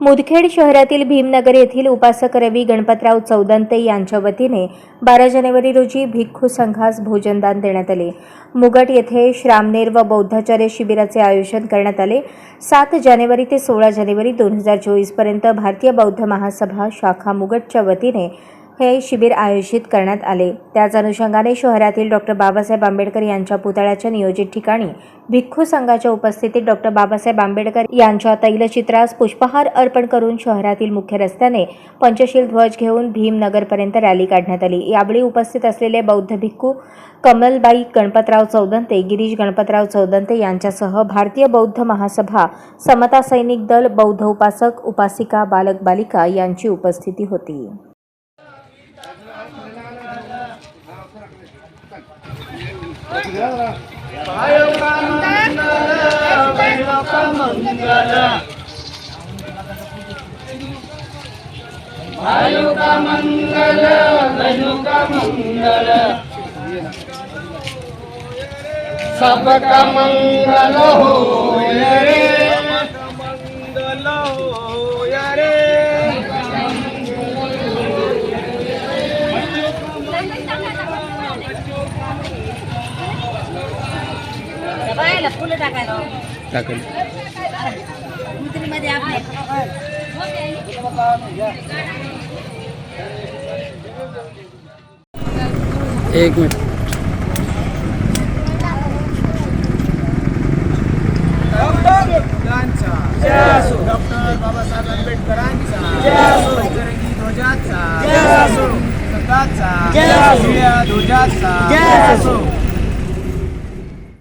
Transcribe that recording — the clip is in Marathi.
मुदखेड शहरातील भीमनगर येथील उपासक रवी गणपतराव चौदंते यांच्या वतीने बारा जानेवारी रोजी भिक्खू संघास भोजनदान देण्यात आले. मुगट येथे श्रामनेर व बौद्धाचार्य शिबिराचे आयोजन करण्यात आले. सात जानेवारी ते सोळा जानेवारी दोन हजार चोवीसपर्यंत भारतीय बौद्ध महासभा शाखा मुगटच्या वतीने हे शिबिर आयोजित करण्यात आले. त्याच अनुषंगाने शहरातील डॉक्टर बाबासाहेब आंबेडकर यांच्या पुतळ्याच्या नियोजित ठिकाणी भिक्खू संघाच्या उपस्थितीत डॉक्टर बाबासाहेब आंबेडकर यांच्या तैलचित्रास पुष्पहार अर्पण करून शहरातील मुख्य रस्त्याने पंचशील ध्वज घेऊन भीमनगरपर्यंत रॅली काढण्यात आली. यावेळी उपस्थित असलेले बौद्ध भिक्खू कमलबाई गणपतराव चौदंते गिरीश गणपतराव चौदंते यांच्यासह भारतीय बौद्ध महासभा समता सैनिक दल बौद्ध उपासक उपासिका बालक बालिका यांची उपस्थिती होती. भायुका मंगल भायुका मंगल सबका मंगल हो रे मंगल हो रे बायला फुलं टाकायला. टाकलमध्ये आपले. एक मिनिट. डॉक्टर बाबासाहेब आंबेडकरांचा ध्वजाचा